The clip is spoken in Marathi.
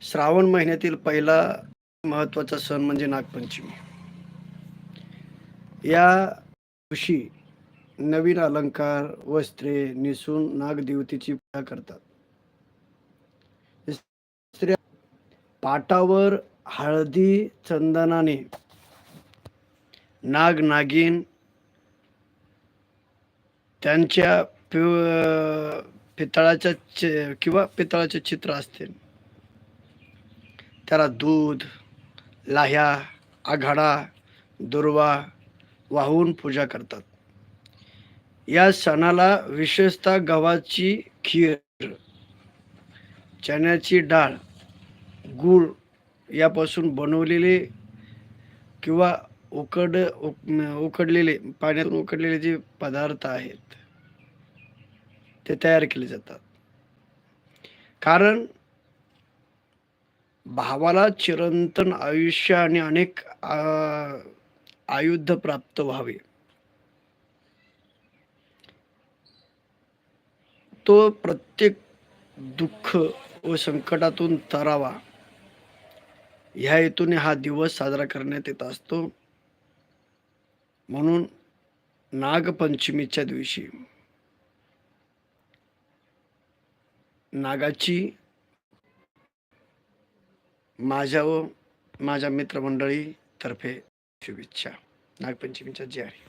श्रावण महिन्यातील पहिला महत्त्वाचा सण म्हणजे नागपंचमी. या दिवशी नवीन अलंकार वस्त्रे नेसून नागदेवतेची पूजा करतात. स्त्रिया पाटावर हळदी चंदनाने नाग नागिन त्यांच्या पितळाच्या किंवा पितळाचे चित्र असते. त्याला दूध लाह्या आघाडा दुर्वा वाहून पूजा करतात. या सणाला विशेषतः गव्हाची खीर चण्याची डाळ गूळ यापासून बनवलेले किंवा उकड उक- उकडलेले पाण्यातून उकडलेले जे पदार्थ आहेत ते तयार केले जातात. कारण भावाला चिरंतन आयुष्य आणि अनेक आयुध प्राप्त व्हावे. तो प्रत्येक दुःख व संकटातून तरावा. ह्या हेतूने हा दिवस साजरा करण्यात येत असतो. म्हणून नागपंचमीच्या दिवशी नागाची माझ्या व माझ्या मित्रमंडळीतर्फे शुभेच्छा. नागपंचमीच्या जय हरी.